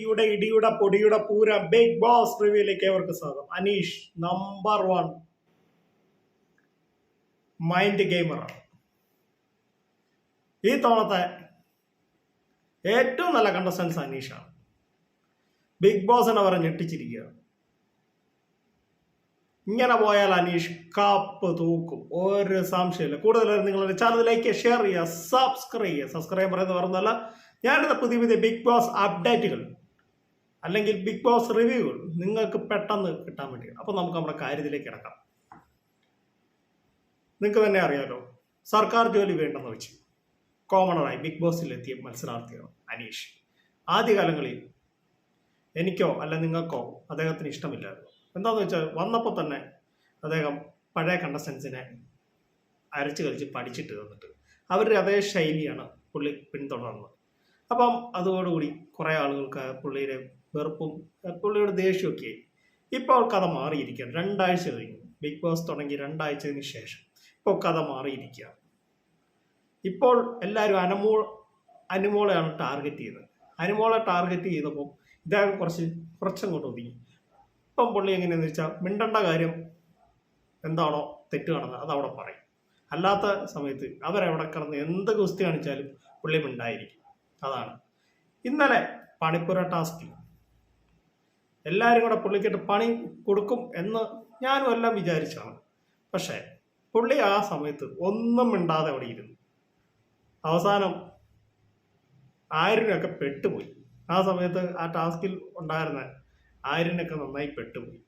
ഇടിയുടെ ഇടിയുടെ പൊടിയുടെ പൂരം. ബിഗ് ബോസ് റിവ്യൂയിലേക്ക് അവർക്ക് സ്വാഗതം. അനീഷ് നമ്പർ വൺ മൈൻഡ് ഗെയിമറാണ് ഈ തവണത്തെ ഏറ്റവും നല്ല കണ്ടസ്റ്റൻസ് അനീഷാണ് ബിഗ് ബോസിനെ അവരെ ഞെട്ടിച്ചിരിക്കുകയാണ് ഇങ്ങനെ പോയാൽ അനീഷ് കാപ്പ് തൂക്കും. ഒരു സംശയമില്ല കൂടുതൽ നിങ്ങളുടെ ചാനൽ ലൈക്ക് ഷെയർ ചെയ്യുക സബ്സ്ക്രൈബ് ചെയ്യുക. സബ്സ്ക്രൈബ് പറയുന്നത് പറഞ്ഞല്ല ഞാനിത് പുതിയ പുതിയ ബിഗ് ബോസ് അപ്ഡേറ്റുകൾ അല്ലെങ്കിൽ ബിഗ് ബോസ് റിവ്യൂകൾ നിങ്ങൾക്ക് പെട്ടെന്ന് കിട്ടാൻ വേണ്ടി. അപ്പോൾ നമുക്ക് നമ്മുടെ കാര്യത്തിലേക്ക് കിടക്കാം. നിങ്ങൾക്ക് തന്നെ അറിയാലോ സർക്കാർ ജോലി വേണ്ടെന്ന് വെച്ച് കോമണറായി ബിഗ് ബോസിലെത്തിയ മത്സരാർത്ഥിയാണ് അനീഷ്. ആദ്യകാലങ്ങളിൽ എനിക്കോ അല്ല നിങ്ങൾക്കോ അദ്ദേഹത്തിന് ഇഷ്ടമില്ലായിരുന്നു. എന്താണെന്ന് വെച്ചാൽ വന്നപ്പോൾ തന്നെ അദ്ദേഹം പഴയ കണ്ടസ്റ്റൻസിനെ അരച്ച് കളിച്ച് പഠിച്ചിട്ട് തന്നിട്ട് അവരുടെ അതേ ശൈലിയാണ് പുള്ളി പിന്തുടർന്നത്. അപ്പം അതോടുകൂടി കുറേ ആളുകൾക്ക് പുള്ളിയുടെ വെറുപ്പും പുള്ളിയുടെ ദേഷ്യമൊക്കെ. ഇപ്പോൾ കഥ മാറിയിരിക്കുകയാണ്. രണ്ടാഴ്ച കഴിഞ്ഞു. ബിഗ് ബോസ് തുടങ്ങി രണ്ടാഴ്ചയ്ക്ക് ശേഷം. ഇപ്പോൾ കഥ മാറിയിരിക്കുകയാണ്. ഇപ്പോൾ എല്ലാവരും അനമോ അനുമോളെയാണ് ടാർഗറ്റ് ചെയ്തത് അനുമോളെ ടാർഗറ്റ് ചെയ്തപ്പോൾ ഇദ്ദേഹം കുറച്ച് കുറച്ചങ്ങോട്ട് ഒതുങ്ങി. ഇപ്പം പുള്ളി എങ്ങനെയാന്ന് വെച്ചാൽ മിണ്ടണ്ട കാര്യം എന്താണോ തെറ്റ് കാണുന്നത് അത് അവിടെ പറയും. അല്ലാത്ത സമയത്ത് അവരവിടെ കിടന്ന് എന്ത് ഗുസ്തി കാണിച്ചാലും പുള്ളി മിണ്ടായിരിക്കും. അതാണ്. ഇന്നലെ പണിപ്പുര ടാസ്കിൽ എല്ലാവരും കൂടെ പുള്ളിക്കിട്ട് പണി കൊടുക്കും എന്ന് ഞാനും എല്ലാം വിചാരിച്ചാണ്. പക്ഷേ പുള്ളി ആ സമയത്ത് ഒന്നും മിണ്ടാതെ അവിടെ ഇരുന്നു. അവസാനം ആയിരനൊക്കെ പെട്ടുപോയി. ആ സമയത്ത് ആ ടാസ്കിൽ ഉണ്ടായിരുന്ന ആയിരനൊക്കെ നന്നായി പെട്ടുപോയി.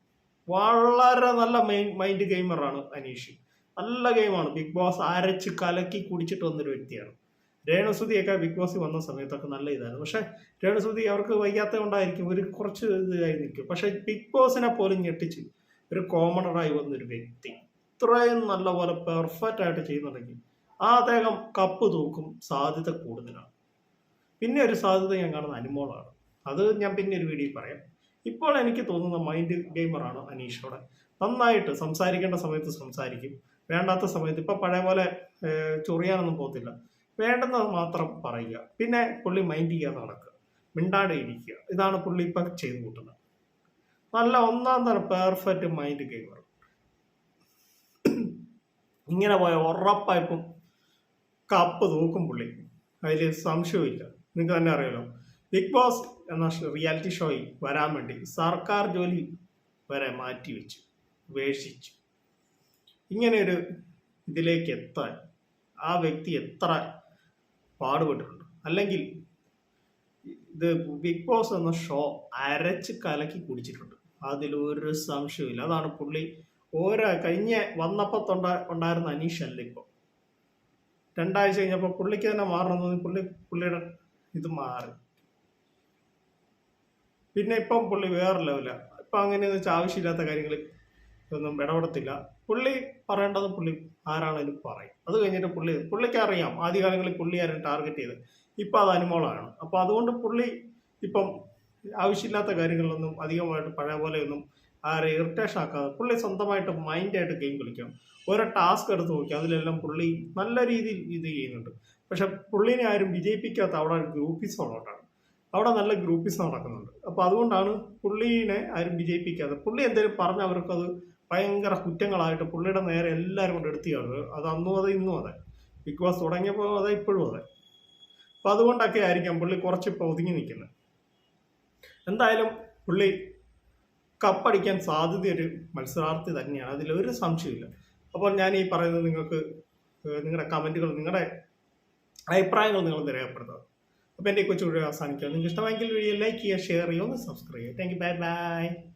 വളരെ നല്ല മൈൻഡ് ഗെയിമറാണ് അനീഷ്. നല്ല ഗെയിമാണ്. ബിഗ് ബോസ് അരച്ച് കലക്കി കുടിച്ചിട്ട് വന്നൊരു വ്യക്തിയാണ്. രേണുസുതിയൊക്കെ ബിഗ് ബോസിൽ വന്ന സമയത്തൊക്കെ നല്ല ഇതായിരുന്നു. പക്ഷെ രേണുസുതി അവർക്ക് വയ്യാത്ത കൊണ്ടായിരിക്കും ഒരു കുറച്ച് ഇതായി നിൽക്കും. പക്ഷെ ബിഗ് ബോസിനെ പോലും ഞെട്ടിച്ച് ഒരു കോമണറായി വന്നൊരു വ്യക്തി. ഇത്രയും നല്ല പോലെ പെർഫെക്റ്റ് ആയിട്ട് ചെയ്യുന്നുണ്ടെങ്കിൽ ആ അദ്ദേഹം കപ്പ് തൂക്കും സാധ്യത കൂടുതലാണ്. പിന്നെ ഒരു സാധ്യത ഞാൻ കാണുന്ന അനുമോളാണ്. അത് ഞാൻ പിന്നെ ഒരു വീഡിയോയിൽ പറയാം. ഇപ്പോൾ എനിക്ക് തോന്നുന്ന മൈൻഡ് ഗെയിമറാണ് അനീഷോടെ. നന്നായിട്ട് സംസാരിക്കേണ്ട സമയത്ത് സംസാരിക്കും. വേണ്ടാത്ത സമയത്ത് ഇപ്പം പഴയ പോലെ ചൊറിയാനൊന്നും പോകത്തില്ല. വേണ്ടെന്നത് മാത്രം പറയുക. പിന്നെ പുള്ളി മൈൻഡ് ചെയ്യാതെ നടക്കുക. മിണ്ടാതെ ഇരിക്കുക. ഇതാണ് പുള്ളി ഇപ്പം ചെയ്തു കൂട്ടുന്നത്. നല്ല ഒന്നാം തരം പെർഫെക്റ്റ് മൈൻഡ് ഗെയിമർ ഇങ്ങനെ പോയ ഉറപ്പായപ്പം കപ്പ് തൂക്കും പുള്ളി. അതിൽ സംശയമില്ല നിങ്ങൾക്ക് തന്നെ അറിയാലോ. ബിഗ് ബോസ് എന്ന റിയാലിറ്റി ഷോയിൽ വരാൻ വേണ്ടി സർക്കാർ ജോലി വരെ മാറ്റി വെച്ചു. ഉപേക്ഷിച്ചു. ഇങ്ങനെ ഒരു ഇതിലേക്ക് എത്താൻ ആ വ്യക്തി എത്ര പാടുപെട്ടിട്ടുണ്ട്. അല്ലെങ്കിൽ ഇത് ബിഗ് ബോസ് എന്ന ഷോ അരച്ച് കലക്കി കുടിച്ചിട്ടുണ്ട്. അതിലൊരു സംശയമില്ല അതാണ് പുള്ളി ഓരോ കഴിഞ്ഞ വന്നപ്പോൾ തൊണ്ട ഉണ്ടായിരുന്ന അനീഷ് അല്ല ഇപ്പോൾ രണ്ടാഴ്ച കഴിഞ്ഞപ്പോൾ പുള്ളിക്ക് തന്നെ മാറണം തോന്നി. പുള്ളി പുള്ളിയുടെ ഇത് മാറി. പിന്നെ ഇപ്പം പുള്ളി വേറെ ലെവല ഇപ്പം അങ്ങനെയെന്ന് വെച്ചാൽ ആവശ്യമില്ലാത്ത കാര്യങ്ങളിൽ ഒന്നും ഇടപെടത്തില്ല. പുള്ളി പറയേണ്ടത് പുള്ളി ആരാണേലും പറയും. അത് കഴിഞ്ഞിട്ട് പുള്ളി പുള്ളിക്ക് അറിയാം. ആദ്യകാലങ്ങളിൽ പുള്ളി ആരും ടാർഗറ്റ് ചെയ്ത് ഇപ്പം അത് അനുമോളാണ്. അപ്പോൾ അതുകൊണ്ട് പുള്ളി ഇപ്പം ആവശ്യമില്ലാത്ത കാര്യങ്ങളിലൊന്നും അധികമായിട്ട് പഴയ പോലെയൊന്നും ആരെ ഇറിറ്റേഷൻ ആക്കാതെ പുള്ളി സ്വന്തമായിട്ട് മൈൻഡായിട്ട് ഗെയിം കളിക്കാം. ഓരോ ടാസ്ക് എടുത്ത് നോക്കി അതിലെല്ലാം പുള്ളി നല്ല രീതിയിൽ ഇത് ചെയ്യുന്നുണ്ട്. പക്ഷെ പുള്ളിനെ ആരും വിജയിപ്പിക്കാത്ത അവിടെ ഗ്രൂപ്പീസ് ഉള്ളതുകൊണ്ടാണ് അവിടെ നല്ല ഗ്രൂപ്പീസ് നടക്കുന്നുണ്ട്. അപ്പോൾ അതുകൊണ്ടാണ് പുള്ളീനെ ആരും വിജയിപ്പിക്കാതെ പുള്ളി എന്തെങ്കിലും പറഞ്ഞ അവർക്കത് ഭയങ്കര കുറ്റങ്ങളായിട്ട് പുള്ളിയുടെ നേരെ എല്ലാവരും കൊണ്ട് എടുത്തിയാണ് അത് അന്നും അതെ ഇന്നും അതെ. ബിഗ് ബോസ് തുടങ്ങിയപ്പോൾ അതെ ഇപ്പോഴും അതെ. അപ്പം അതുകൊണ്ടൊക്കെ ആയിരിക്കാം പുള്ളി കുറച്ച് ഇപ്പോൾ ഒതുങ്ങി നിൽക്കുന്നത്. എന്തായാലും പുള്ളി കപ്പടിക്കാൻ സാധ്യതയൊരു മത്സരാർത്ഥി തന്നെയാണ്. അതിലൊരു സംശയമില്ല അപ്പോൾ ഞാൻ ഈ പറയുന്നത് നിങ്ങൾക്ക് നിങ്ങളുടെ കമന്റുകൾ നിങ്ങളുടെ അഭിപ്രായങ്ങൾ നിങ്ങൾ രേഖപ്പെടുത്തുക. അപ്പോൾ എന്റെ കൊച്ചു വീഡിയോ അവസാനിക്കുക നിങ്ങൾക്ക് ഇഷ്ടമെങ്കിൽ വീഡിയോ ലൈക്ക് ചെയ്യുക ഷെയർ ചെയ്യുക ഒന്ന് സബ്സ്ക്രൈബ് ചെയ്യുക. Thank you bye bye